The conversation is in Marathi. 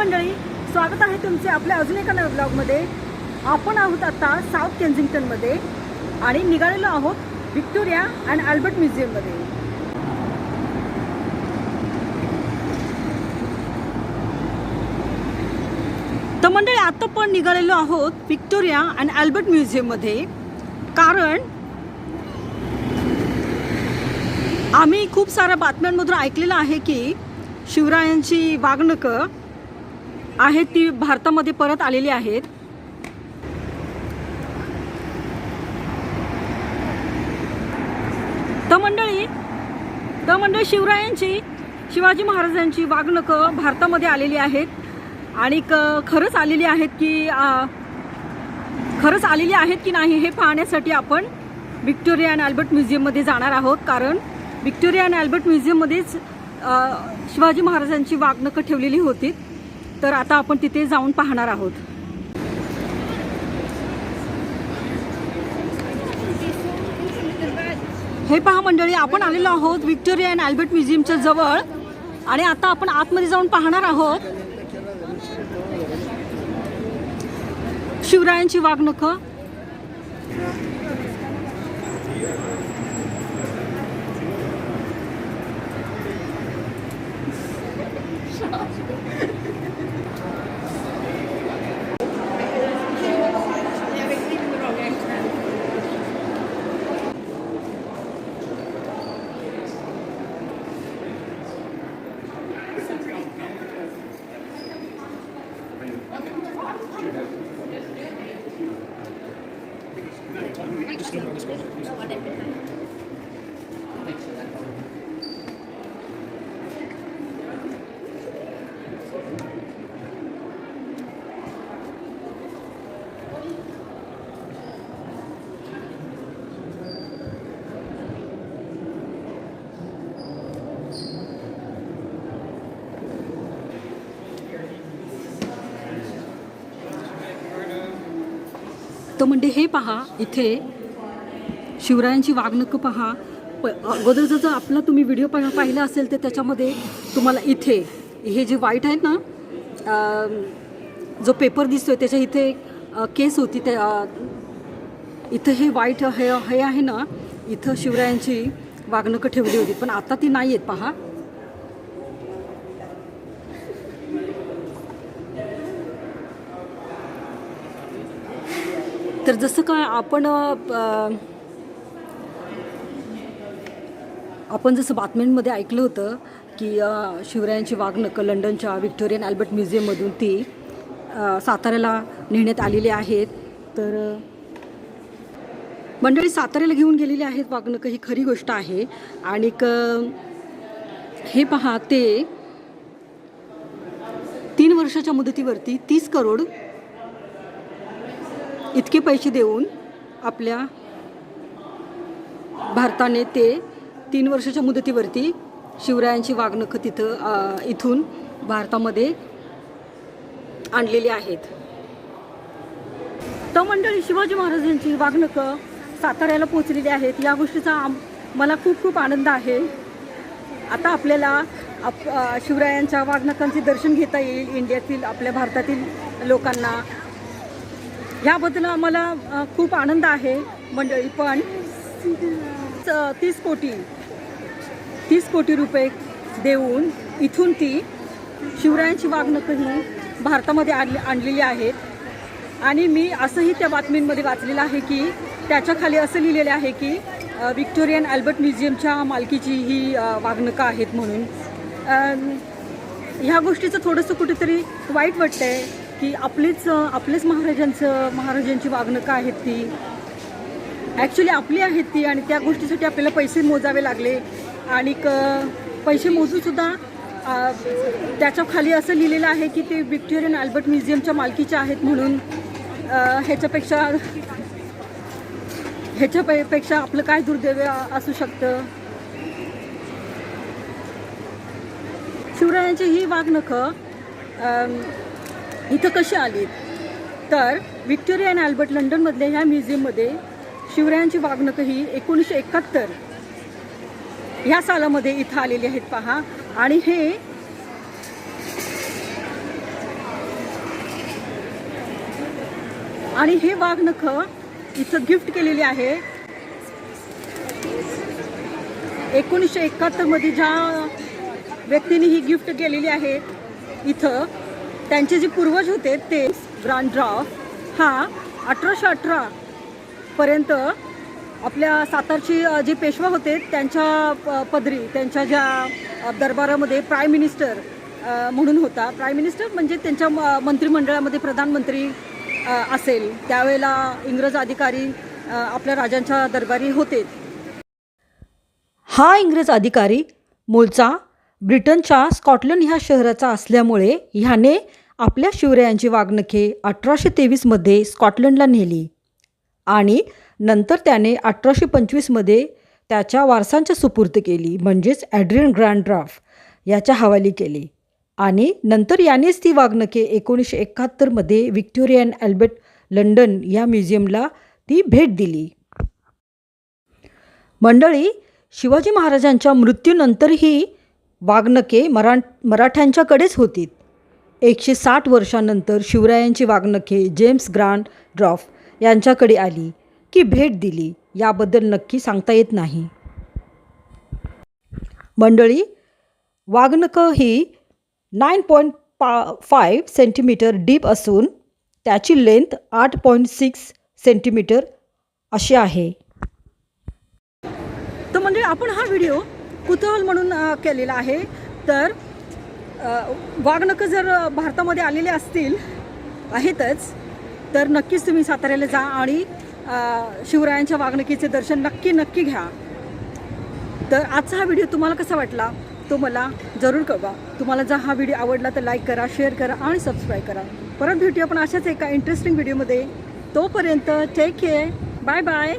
मंडळी स्वागत आहे तुमचे आपल्या अजून एका नव्या ब्लॉगमध्ये. आपण आहोत आता साऊथ केन्झिंग्टनमध्ये आणि निघालेलो आहोत व्हिक्टोरिया अँड अल्बर्ट म्युझियममध्ये. तर मंडळी आता पण निघालेलो आहोत व्हिक्टोरिया अँड अल्बर्ट म्युझियममध्ये. कारण आम्ही खूप साऱ्या बातम्यांमधून ऐकलेलं आहे की शिवरायांची वागणकं आहेत ती भारतामध्ये परत आलेली आहेत. तर मंडळी तर मंडळी शिवरायांची शिवाजी महाराजांची वागणकं भारतामध्ये आलेली आहेत. आणि क- खरंच आलेली आहेत की खरंच आलेली आहेत की नाही हे पाहण्यासाठी आपण व्हिक्टोरिया अँड अल्बर्ट म्युझियममध्ये जाणार आहोत. कारण व्हिक्टोरिया अँड अल्बर्ट म्युझियममध्येच शिवाजी महाराजांची वागणकं ठेवलेली होती. तर आता आपण तिथे जाऊन पाहणार आहोत. हे पहा मंडळी आपण आलेलो आहोत व्हिक्टोरिया अँड अल्बर्ट म्युझियमच्या जवळ. आणि आता आपण आतमध्ये जाऊन पाहणार आहोत शिवरायांची वागणुकं तर म्हणजे हे पहा इथे. शिवरायांची वागणूक पहा. प अगोदर जर आपला तुम्ही व्हिडिओ पा पाहिला असेल तर त्याच्यामध्ये तुम्हाला इथे हे जे वाईट आहेत ना जो पेपर दिसतोय त्याच्या इथे केस होती त्या इथं हे वाईट हे हे आहे ना इथं शिवरायांची वागणूक ठेवली होती. पण आता ती नाही आहेत पहा. तर जसं काय आपण आपण जसं बातम्यांमध्ये ऐकलं होतं की शिवरायांची वागणकं लंडनच्या व्हिक्टोरियन अल्बर्ट म्युझियममधून ती साताऱ्याला नेण्यात आलेली आहेत. तर मंडळी साताऱ्याला घेऊन गेलेली आहेत वागणकं ही खरी गोष्ट आहे. आणि हे पहा ते तीन वर्षाच्या मुदतीवरती तीस करोड इतके पैसे देऊन आपल्या भारताने ते तीन वर्षाच्या मुदतीवरती शिवरायांची वागणुकं तिथं इथून भारतामध्ये आणलेली आहेत. तर मंडळी शिवाजी महाराजांची वागणुकं साताऱ्याला पोचलेली आहेत. या गोष्टीचा मला खूप खूप आनंद आहे. आता आपल्याला आप शिवरायांच्या वागणुकांचे दर्शन घेता येईल. इंडियातील आपल्या भारतातील लोकांना ह्याबद्दल आम्हाला खूप आनंद आहे. मंडळी पण तीस कोटी तीस कोटी रुपये देऊन इथून ती शिवरायांची वागणूकही भारतामध्ये आणली आणलेली आहेत आणि मी असंही त्या बातमींमध्ये वाचलेलं आहे की त्याच्याखाली असं लिहिलेलं आहे की विक्टोरियन व्हिक्टोरियन अल्बर्ट म्युझियमच्या मालकीची ही अ, वागणुकं आहेत म्हणून. ह्या गोष्टीचं थोडंसं कुठेतरी वाईट वाटतं आहे की आपलीच आपलेच महाराजांचं महाराजांची वागणुकं आहेत ती? ॲक्च्युली आपली आहेत ती आणि त्या गोष्टीसाठी आपल्याला पैसे मोजावे लागले. आणि क पैसे मोजूनसुद्धा त्याच्याखाली असं लिहिलेलं आहे की ते व्हिक्टोरियन अल्बर्ट म्युझियमच्या मालकीच्या आहेत म्हणून ह्याच्यापेक्षा ह्याच्या पे- पेक्षा आपलं काय दुर्दैव असू शकतं? शिवरायांची ही वागणखं इथं कशी आली? तर व्हिक्टोरिया अँड अल्बर्ट लंडनमधल्या ह्या म्युझियममध्ये शिवरायांची वागणूक ही एकोणीसशे एकाहत्तर ह्या सालामध्ये इथं आलेली आहेत पहा. आणि हे आणि हे वाघनख इथं गिफ्ट केलेली आहे. एकोणीसशे एकाहत्तरमध्ये ज्या व्यक्तीने ही गिफ्ट केलेली आहे इथं त्यांचे जे पूर्वज होते ते ग्रँड ड्राफ हा अठराशे अठरा पर्यंत आपल्या सातारची जे पेशवा होते त्यांच्या प- पदरी त्यांच्या ज्या दरबारामध्ये प्राईम मिनिस्टर म्हणून होता. प्राईम मिनिस्टर म्हणजे त्यांच्या म- मंत्रिमंडळामध्ये प्रधानमंत्री असेल. त्यावेळेला इंग्रज अधिकारी आपल्या राजांच्या दरबारी होते. हा इंग्रज अधिकारी मूळचा ब्रिटनच्या स्कॉटलंड ह्या शहराचा असल्यामुळे ह्याने आपल्या शिवरायांची वागणुके अठराशे तेवीसमध्ये स्कॉटलंडला नेली. आणि नंतर त्याने अठराशे पंचवीसमध्ये त्याच्या वारसांच्या सुपूर्त केली म्हणजेच ॲड्रियन ग्रँड ड्राफ याच्या हवाली केली. आणि नंतर यानेच ती वागणुके एकोणीसशे एकाहत्तरमध्ये व्हिक्टोरिया अँड अल्बर्ट लंडन या म्युझियमला ती भेट दिली. मंडळी शिवाजी महाराजांच्या मृत्यूनंतरही वागणके मरा मराठ्यांच्याकडेच होती एकशे साठ वर्षानंतर शिवरायांची वाघनखे जेम्स ग्रांड ड्रॉफ यांच्याकडे आली की भेट दिली याबद्दल नक्की सांगता येत नाही. मंडळी वागणकं ही नाईन पॉईंट पा फाईव्ह सेंटीमीटर डीप असून त्याची लेंथ आठ पॉईंट सिक्स सेंटीमीटर अशी आहे. तर म्हणजे आपण हा व्हिडिओ कुतूहल म्हणून केलेला आहे. तर वागणकं वाघनखं जर भारतामध्ये आलेले असतील आहेतच तर नक्कीच तुम्ही साताऱ्याला जा आणि शिवरायांच्या वाघनकीचे दर्शन नक्की नक्की घ्या. तर आजचा हा व्हिडिओ तुम्हाला कसा वाटला? तो मला जरूर कळवा. तुम्हाला जर हा व्हिडिओ आवडला तर लाईक करा शेअर करा आणि सबस्क्राईब करा. परत भेटूया आपण अशाच एका इंटरेस्टिंग व्हिडिओमध्ये तोपर्यंत टेक केअर बाय बाय